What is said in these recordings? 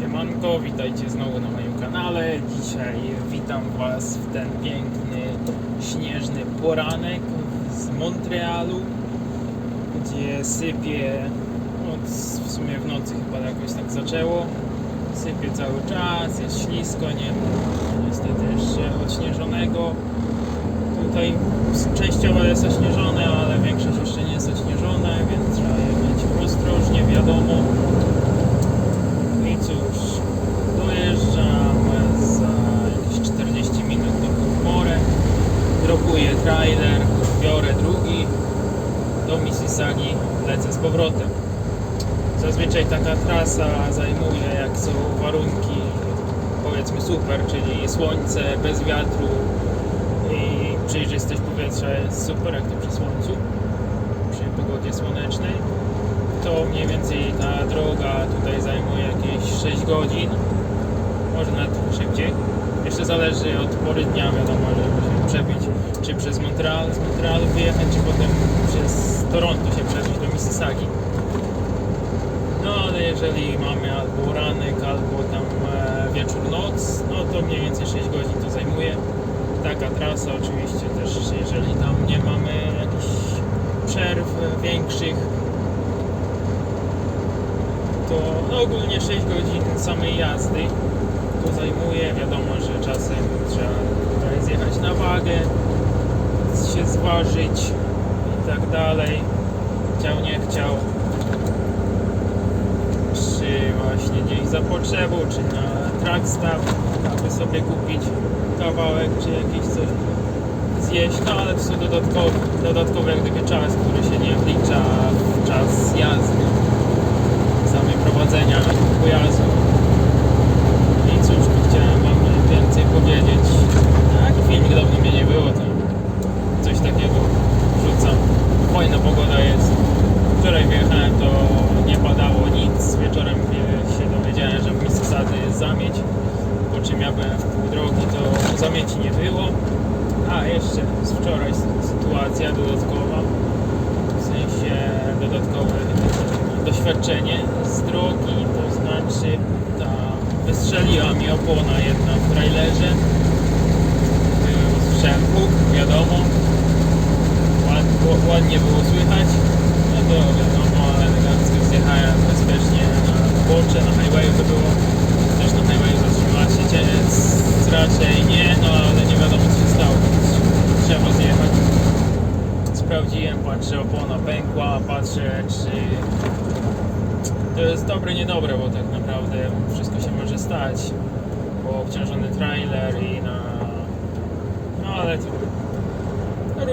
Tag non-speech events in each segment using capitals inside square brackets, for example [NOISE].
Siemanko, witajcie znowu na moim kanale. Dzisiaj witam Was w ten piękny, śnieżny poranek z Montrealu, gdzie sypie, od w sumie w nocy chyba jakoś tak zaczęło. Sypie cały czas, jest ślisko, nie niestety jeszcze odśnieżonego. Tutaj częściowo jest ośnieżone, ale większość jeszcze nie jest ośnieżone, więc trzeba jechać ostrożnie, wiadomo. I cóż, dojeżdżam za jakieś 40 minut do Górmore, dropuję trailer, biorę drugi, do Mississaugi lecę z powrotem. Zazwyczaj taka trasa zajmuje, jak są warunki powiedzmy super, czyli słońce, bez wiatru i przejrzystość powietrza jest super, jak to przy słońcu, przy pogodzie słonecznej to mniej więcej ta droga tutaj zajmuje jakieś 6 godzin, może nawet szybciej. Jeszcze zależy od pory dnia, wiadomo, się przebić, czy przez Montreal, z Montrealu wyjechać, czy potem przez Toronto się przebić do Mississaugi. No ale jeżeli mamy albo ranek, albo tam e, wieczór, noc, no to mniej więcej 6 godzin to zajmuje. Taka trasa oczywiście też, jeżeli tam nie mamy jakichś przerw większych, to no, ogólnie 6 godzin samej jazdy to zajmuje. Wiadomo, że czasem trzeba tutaj zjechać na wagę, się zważyć i tak dalej. Chciał, nie chciał. Czy właśnie gdzieś za potrzebą, czy na trackstaw, aby sobie kupić kawałek, czy jakieś coś zjeść. No ale to są dodatkowe, dodatkowe jak gdyby czas, który się nie wlicza w czas jazdy samej prowadzenia pojazdu. I cóż, tu chciałem Wam więcej powiedzieć. Taki filmik dawno mnie nie było, to coś takiego wrzucam. Fajna pogoda jest. Wczoraj wyjechałem, to nie padało nic. Wieczorem wie- się dowiedziałem, że w Mississauga jest zamieć. Po czym ja byłem w pół drogi, to zamieci nie było. A jeszcze z wczoraj sy- sytuacja dodatkowa w sensie dodatkowe doświadczenie z drogi, to znaczy ta wystrzeliła mi opona jedna w trailerze. Yy, Usłyszałem huk, wiadomo. Ładnie było słychać. No to wiadomo, elegancko zjechałem bezpiecznie na bocze, na highwayu to było. Też na highwayu zatrzymała się raczej nie, no ale nie wiadomo co się stało. Trzeba zjechać sprawdziłem, patrzę, opona pękła, patrzę, czy to jest dobre, niedobre, bo tak naprawdę wszystko się może stać, bo obciążony trailer i na... no ale to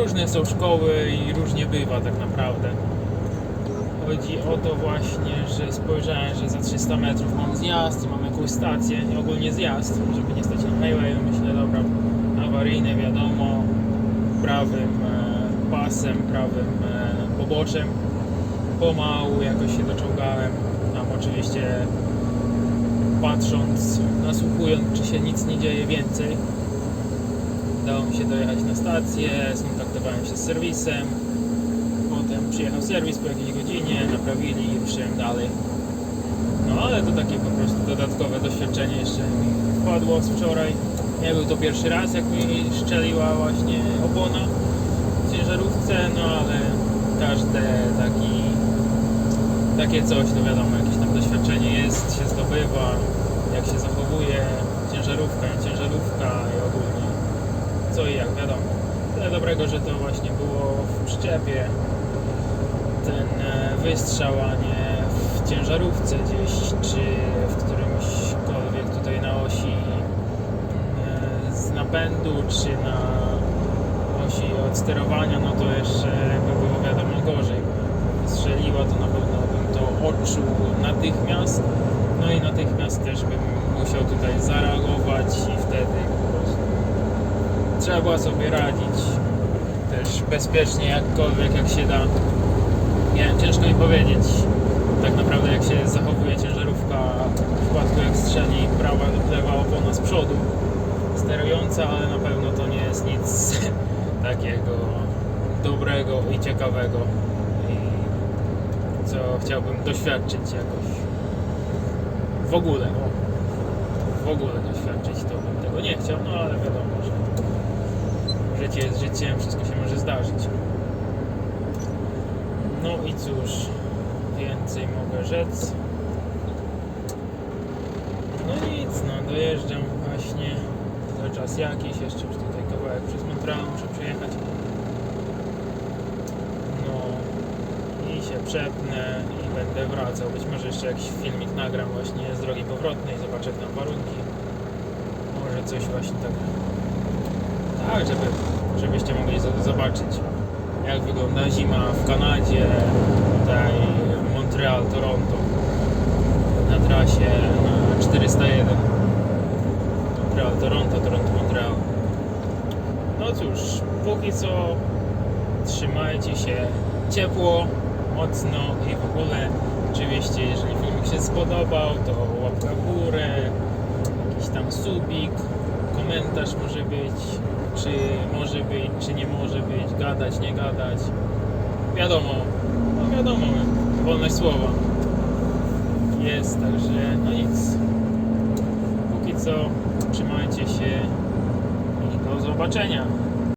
różne są szkoły i różnie bywa tak naprawdę. Chodzi o to właśnie, że spojrzałem, że za 300 metrów mam zjazd mam jakąś stację, ogólnie zjazd, żeby nie stać na highwayu, myślę, dobra, awaryjne wiadomo, prawym e, pasem, prawym e, poboczem. Pomału jakoś się doczołgałem. Tam oczywiście patrząc, nasłuchując, czy się nic nie dzieje więcej. Udało mi się dojechać na stację, skontaktowałem się z serwisem. Potem przyjechał serwis po jakiejś godzinie, naprawili i ruszyłem dalej. No ale to takie po prostu dodatkowe doświadczenie jeszcze mi wpadło z wczoraj. Nie był to pierwszy raz, jak mi szczeliła właśnie opona ciężarówce, no ale każde taki, takie coś, to wiadomo, jakieś tam doświadczenie jest, się zdobywa, jak się zachowuje ciężarówka, ciężarówka i ogólnie co i jak, wiadomo. Tyle dobrego, że to właśnie było w przyczepie ten e, wystrzał, a nie w ciężarówce gdzieś, czy w którymśkolwiek tutaj na osi e, z napędu, czy na osi od sterowania, no to jeszcze by było wiadomo gorzej. Strzeliła to na pewno bym to odczuł natychmiast, no i natychmiast też bym musiał tutaj zareagować i wtedy po prostu trzeba sobie radzić też bezpiecznie, jakkolwiek jak się da. Nie wiem, ciężko mi powiedzieć tak naprawdę jak się zachowuje ciężarówka w przypadku jak strzeli prawa lub lewa opona z przodu sterująca, ale na pewno to nie jest nic [LAUGHS] takiego dobrego i ciekawego i co chciałbym doświadczyć jakoś w ogóle. W ogóle doświadczyć, to bym tego nie chciał, no ale wiadomo, że życie jest życiem, wszystko się może zdarzyć. No i cóż, więcej mogę rzec. No nic, no dojeżdżam właśnie za czas jakiś, jeszcze tutaj Montreal muszę przejechać. No i się przepnę i będę wracał. Być może jeszcze jakiś filmik nagram właśnie z drogi powrotnej, zobaczę tam warunki. Może coś właśnie tak. Tak, żeby, żebyście mogli zobaczyć jak wygląda zima w Kanadzie, tutaj Montreal, Toronto na trasie na 401 Montreal, Toronto, Toronto, Montreal no cóż, póki co trzymajcie się ciepło, mocno i w ogóle. Oczywiście jeżeli filmik się spodobał to łapka w górę jakiś tam subik komentarz może być czy może być, czy nie może być gadać, nie gadać. Wiadomo, no wiadomo wolność słowa jest, także no nic. Póki co trzymajcie się zobaczenia